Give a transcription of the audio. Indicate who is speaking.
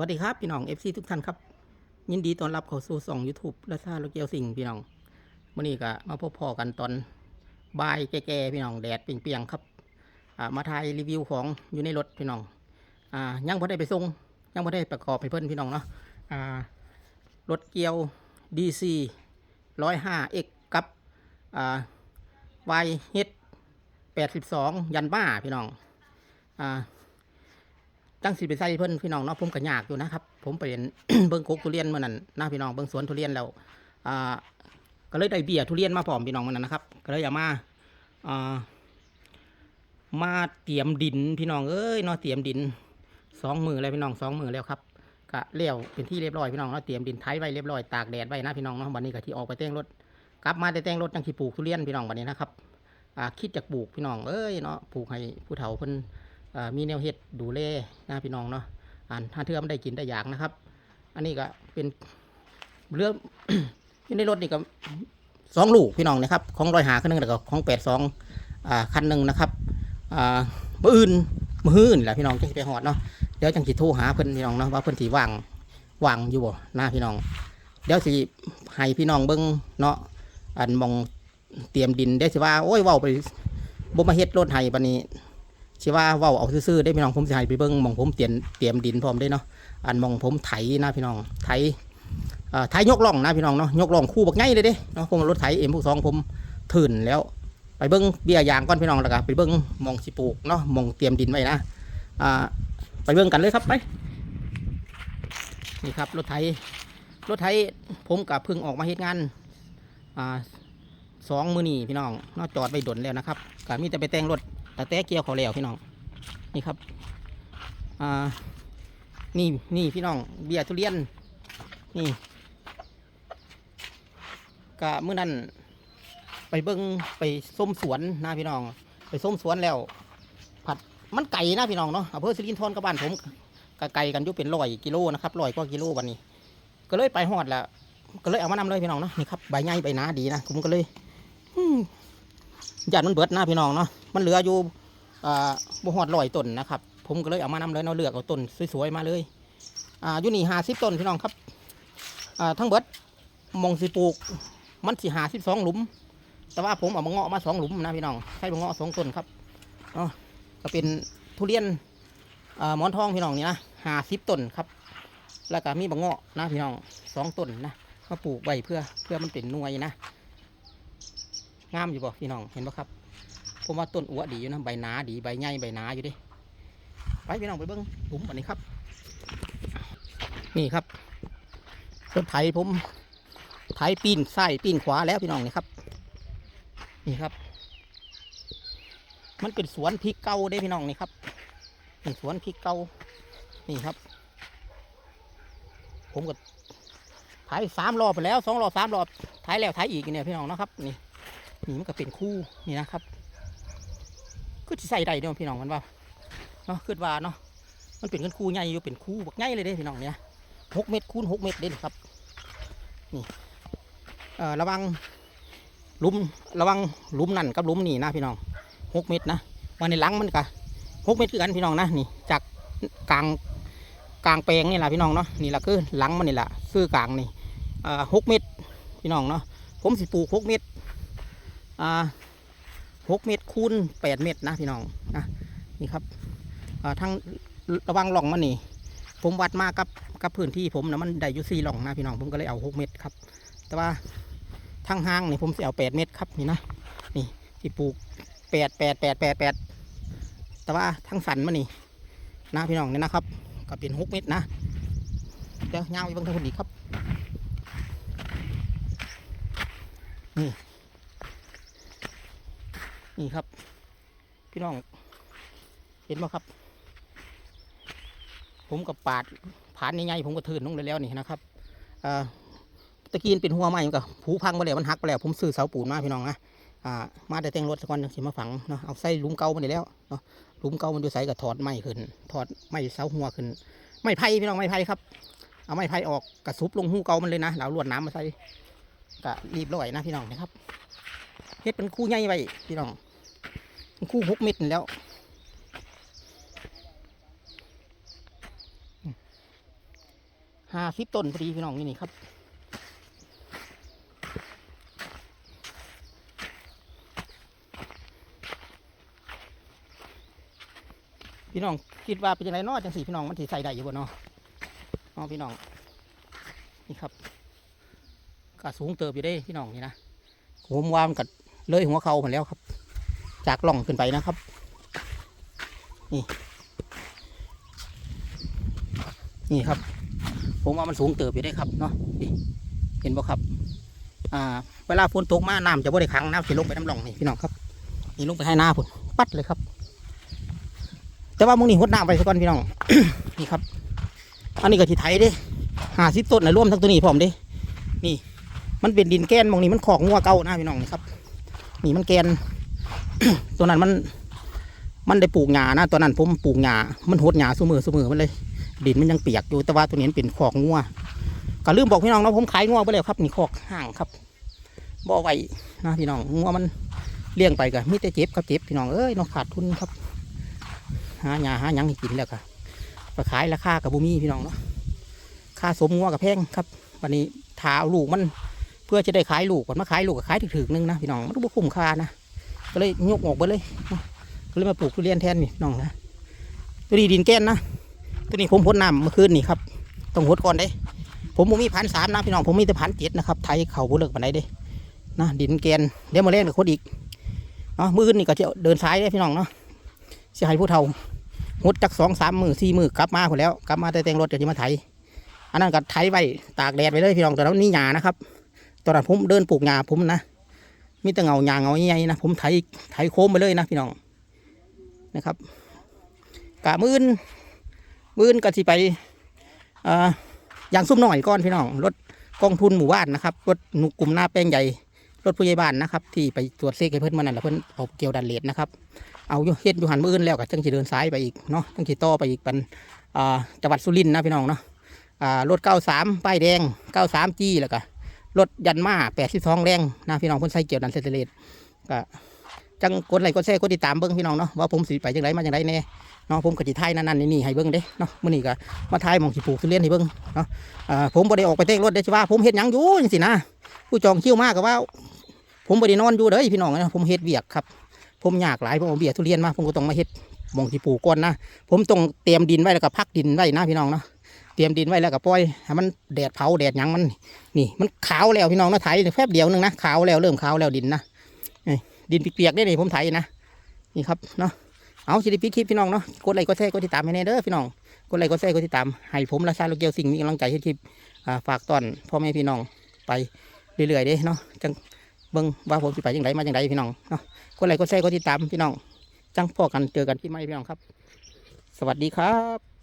Speaker 1: วัสดีครับพี่น้อง FC ทุกท่านครับ ยินดีต้อนรับเข้าสู่ช่อง YouTube และซาโลเกียวสิงพี่น้องมื่อนี้ก็มาพบพอกันตอนบ่ายแก่ๆพี่น้องแดดเปรียงๆครับอ่ามาถ่ายรีวิวของอยู่ในรถพี่น้องอ่ายังบ่ได้ไปส่งยังบ่ได้ประกอบให้เพิ่อนพี่น้องเนาะอ่ารถเกียว DC 105X กับอ่า YH 82 ยันบ้าพี่น้องอ่า ตั้งสิไปใส่เพิ่อนพี่น้องเนาะผมก็ยากอยู่นะครับ ผมไปเห็นเบิ่งกกทุเรียนเมื่อนั้นนะพี่น้องเบิ่งสวนทุเรียนแล้วอ่าก็เลยได้เบียร์ทุเรียนมาพร้อมพี่น้องเมื่อนั้นนะครับ ก็เลยเอามาอ่ามาเตรียมดินพี่น้องเอ้ยเนาะเตรียมดินสองมือแล้วพี่น้องสองมือแล้วครับก็เลี้ยวเป็นที่เรียบร้อยพี่น้องเนาะเตรียมดินไถไว้เรียบร้อยตากแดดไว้นะพี่น้องเนาะวันนี้ก็ที่ออกไปแต่งรถกลับมาได้แต่งรถจังที่ปลูกทุเรียนพี่น้องวันนี้นะครับอ่าคิดจากปลูกพี่น้องเอ้ยเนาะปลูกให้ผู้เฒ่าเพิ่น มีแนวเฮ็ดดูแลนะพี่น้องเนาะอ่านถ้าเทื่อมันได้กินได้อยากนะครับ อันนี้ก็เป็นเรื่องอยู่ในรถนี่ก็สองลูกพี่น้องนะครับ ของรอยหาคันหนึ่งแล้วก็ของแปดสองอ่าคันหนึ่งนะครับอ่ามืออื่นมืออื่นแหละพี่น้องจังสิไปหอดเนาะเดี๋ยวจังสิโทรหาเพิ่อนพี่น้องเนาะว่าเพิ่อนสิว่างว่างอยู่บ่นะพี่น้อง เดี๋ยวสิให้พี่น้องเบิ่งเนาะอันมองเตรียมดินเดี๋ยวสิว่าโอ้ยว้าไปบ่มาเฮ็ดรถให้บัดนี้ สิว่าเว้าเอาซื่อๆได้พี่น้องผมสิให้ไปเบิ่งมองผมเตรียมเตรียมดินพร้อมได้เนาะอันมองผมไถนะพี่น้องไถไถยกล่องนะพี่น้องเนาะยกล่องคู่บักไงเลยเด้เนาะผมรถไถเอ็มพวกสองผมถื่นแล้ว ไปเบิ่งเบี้ยยางก่อนพี่น้องแล้วก็ไปเบิ่งมองสิปลูกเนาะมองเตรียมดินไว้นะอ่าไปเบิ่งกันเลยครับไปนี่ครับรถไถรถไถผมกับพิ่งออกมาเฮ็ดงานอ่าสองมือนี่พี่น้องเนาะจอดไว้ดนแล้วนะครับก็มีแต่ไปแต่งรถ แต่แต่เกี่ยวเขาแล้วพี่น้อง นี่ครับ อ่า นี่นี่พี่น้อง เบียร์ทุเรียน นี่กะเมื่อนั้นไปเบิ้งไปส้มสวนนะพี่น้อง ไปส้มสวนแล้ว ผัดมันไก่นะพี่น้องเนาะอำเภอสิรินธรกับบ้านผมกะไก่กันยู่เป็นร้อยกิโลนะครับร้อยกว่ากิโลวันนี้ ก็เลยไปหอดแล้ว ก็เลยเอามานำเลยพี่น้องเนาะนี่ครับใบใหญ่ใบหนาดีนะผมก็เลย อืมญาติมันเบิดนะพี่น้องเนาะมันเหลืออยู่บ่ฮอดร้อยต้นนะครับ ผมก็เลยเอามานำเลยเนาะเลือกเอาต้นสวยๆมาเลยอ่าอยู่นี่หาสิบต้นพี่น้องครับอ่าทั้งเบิดมองสิปลูก มันสิหาสิบสองหลุม แต่ว่าผมเอามาเงาะมาสองหลุมนะพี่น้องใช้มาเงาะสองต้นครับเนาะก็เป็นทุเรียนอ่าหมอนทองพี่น้องนี่นะหาสิบต้นครับแล้วก็มีบะเงาะนะพี่น้องสองต้นนะมาปลูกไว้เพื่อเพื่อมันเป็นหน่วยนะ งามอยู่บ่พี่น้องเห็นปะครับผมว่าต้นอัวดีอยู่นะใบหนาดีใบใหญ่ใบหนาอยู่ดิไปพี่น้องไปเบิ้งหลุมอันนี้ครับ นี่ครับรถไถผมไถปีนซ้ปีนขวาแล้วพี่น้องนี่ครับ นี่ครับ มันเป็นสวนพริกเก่าได้พี่น้องนี่ครับเป็นสวนพริกเก่านี่ครับ ผมก็ไถสามรอบไปแล้วสองรอบสามรอบไถแล้วไถอีกเนี่ยพี่น้องนะครับนี่ นี่มันก็เป็นคู่นี่นะครับก็จะใส่ได้เนาะพี่น้องมันว่าเนาะคือว่าเนาะมันเป็นกันคู่ใหญ่อยู่เป็นคู่บักใหญ่เลยเด้พี่น้องเนี่ยหกเมตรคูณหกเมตรเด้นครับนี่เอ่อระวังลุมระวังลุมนั่นกับลุมนี่นะพี่น้องหกเมตรนะวันในหลังมันก็หกเมตรคือกันพี่น้องนะนี่จากกลางกลางแปลงนี่แหละพี่น้องเนาะนี่แหละคือหลังมันนี่แหละคือกลางนี่เอ่อหกเมตรพี่น้องเนาะผมสิปลูกหกเมตร หกเมตรคูณแปดเมตรนะพี่น้องนะนี่ครับทั้งระวังหล่องมันนี่ ผมวัดมากับกับพื้นที่ผมนะมันได้อยู่สี่หล่องนะพี่น้องผมก็เลยเอาหกเมตรครับ แต่ว่าทางห้างนี่ผมจะเอาแปดเมตรครับนี่นะนี่ที่ปลูกแปดแปดแปดแปดแปดแต่ว่าทางสันมันนี่นะพี่น้องเนี่ยนะครับก็เป็นหกเมตรนะเดี๋ยวยาวอีกบางทางคนอีกครับนี่ นี่ครับ พี่น้อง เห็นไหมครับ ผมกับปาดผ่านใหญ่ๆผมก็ทืนลงเลยแล้วนี่นะครับตะกี้มันเป็นหัวไม้มันก็ผูพังไปแล้วมันหักไปแล้วผมซื้อเสาปูนมาพี่น้องนะมาแต่แต่งรถกวันสิมาฝังเนาะเอาใส่หลุมเก่ามันนี่แล้วเนาะหลุมเก่ามันอยู่ใส่ก็ถอดไม้ขึ้น ถอดไม้เสาหัวขึ้นไม้ไผ่พี่น้องไม้ไผ่ครับ เอาไม้ไผ่ออกกระซุบลงหูเก่ามันเลยนะแล้วลวดน้ำมาใส่ก็รีบร้อยนะพี่น้องนะครับเฮ็ดเป็นคู่ใหญ่ไว้พี่น้อง คู่หกเม็ดแล้วห้าสิบต้นพอดีพี่น้องนี่นี่ครับพี่น้องคิดว่าเป็นยังไงนอจังสี่พี่น้องมันถือใส่ได้อยู่บ่เนาะเนาะพี่น้องนี่ครับก็สูงเติบอยู่ได้พี่น้องนี่นะผมวามันกัดเลยหัวเขาหมดแล้วครับ จากล่องขึ้นไปนะครับ นี่ นี่ครับ ผมว่ามันสูงเติบอยู่ได้ครับเนาะเห็นบ่ครับ อ่า เวลาฝนตกมาน้ำจะบ่ได้ขังน้ำจะลงไปน้ำหล่องนี่พี่น้องครับ นี่ลงไปให้หน้าพุ่นปัดเลยครับ แต่ว่ามึงนี่หดน้ำไปสักก่อนพี่น้อง นี่ครับ อันนี้ก็ที่ไทยเด้หาสิบต้นนะร่วมทั้งตัวนี้พร้อมเด้ นี่ มันเป็นดินแกนมองนี่มันขอกงัวเก่านะพี่น้องนี่ครับ นี่มันแกน ตัวนั้นมัน มันได้ปลูกหญ้านะตัวนั้นผมปลูกหญ้ามันหดหญ้าสมือสมือมันเลย ดินมันยังเปียกอยู่แต่ว่าตัวนี้เป็นขอกงัวก็ลืมบอกพี่น้องเนาะผมขายงัวไปแล้วครับนี่ขอกห่างครับบ่ไว้นะพี่น้องงัวมันเลี้ยงไปก็มีแต่เจ็บครับเจ็บพี่น้องเอ้ยเนาะขาดทุนครับหาหญ้าหาหยังให้กินแล้วก็ไปขายราคากับบุมีพี่น้องเนาะค่าสมงัวกับแพงครับ วันนี้ถาเอาลูกมันเพื่อจะได้ขายลูกก่อนมาขายลูกก็ขายถึกๆนึงนะพี่น้องมันต้องคุ้มค่านะ ก็เลยยกออกไปเลยก็เลยมาปลูกทุเรียนแทนนี่น้องนะตัวนี้ดินแก้นนะตัวนี้ผมพดน้ำเมื่อคืนนี่ครับต้องพดก่อนเด้ผมบ่มีพันสามนะพี่น้องผมมีแต่พันเจ็ดนะครับไทยเขาบุเลิกปานใดเด้นะดินแกนเดี๋ยวมาเล่นกับคนอีกเนาะมือคืนนี่ก็จะเดินสายได้พี่น้องเนาะเสิให้ผู้เฒ่าหดจักสองสามมือสี่มือกลับมาคนแล้วกลับมาแต่แต่งรถจะมาไถอันนั้นก็ไถไว้ตากแดดไปเลยพี่น้องแตอนนั้นนี่หญ้านะครับตอนนั้นผมเดินปลูกหญ้าผมนะ มีแต่เงาหญ้าเงาใหญ่ๆนะผมไถไถโค้งไปเลยนะพี่น้องนะครับกะมื่นมื่นก็สิไปอ่าย่างซุ่มหน่อยก่อนพี่น้องรถกองทุนหมู่บ้านนะครับรถหนุกลุ่มหน้าแป้งใหญ่รถผู้ใหญ่บ้านนะครับที่ไปตรวจเซ็กให้เพิ่อนมานั่นแหละเพิ่อนเอาเกลียวดันเลดนะครับเอาเฮ็ดอยู่หันมืออื่นแล้วก็จังสิเดินซ้ายไปอีกเนาะจังสิต่อไปอีกเป็นอ่าจังหวัดสุรินทร์นะพี่น้องเนาะอ่ารถ93ป้ายแดง93จี้แล้วก็ รถยันมา82แรงนะพี่น้องเพิ่นใส่เกี่ยวดันเซตเลตก็จังกดไลค์กดแชร์กดติดตามเบิ่งพี่น้องเนาะว่าผมสิไปจังไดมาจังไดแน่เนาะผมก็สิถ่ายนั่นๆนี่ให้เบิ่งเด้เนาะมื้อนี้ก็มาถ่ายมองสิปลูกทุเรียนให้เบิ่งเนาะผมบ่ได้ออกไปเต้งรถเด้สิว่าผมเฮ็ดยังอยู่จังซี่นะผู้จองคิวมาก็ว่า ผมบ่ได้นอนอยู่เด้อพี่น้องนะผมเฮ็ดเวียกครับ ผมอยากหลายผมเอาเบียกทุเรียนมาผมก็ต้องมาเฮ็ดมองที่ปลูกก่อนนะผมต้องเตรียมดินไว้แล้วก็พักดินไว้นะพี่น้องเนาะ เตรียมดินไว้แล้วก็ปล่อยให้มันแดดเผาแดดยังมัน นี่มันขาวแล้วพี่น้องนะไถแป๊บเดียวหนึงนะขาวแล้วเริ่มขาวแล้วดินนะดินเปียกๆได้เลยผมไถนะนี่ครับเนาะเอาสิริพิคลิปพี่น้องเนาะกดไลค์กดแชร์กดติดตามให้แน่เด้อพี่น้องกดไลค์กดแชร์กดติดตามให้ผมราชาโลเกียวสิ่งมีกำลังใจให้คลิปฝากตอนพ่อแม่พี่น้องไปเรื่อยๆเด้เนาะจังเบิ่งว่าผมสิไปจังไดมาจังไดพี่น้องเนาะกดไลค์กดแชร์กดติดตามพี่น้องจังพ่อกันเจอกันที่ไม่พี่น้องครับ สวัสดีครับ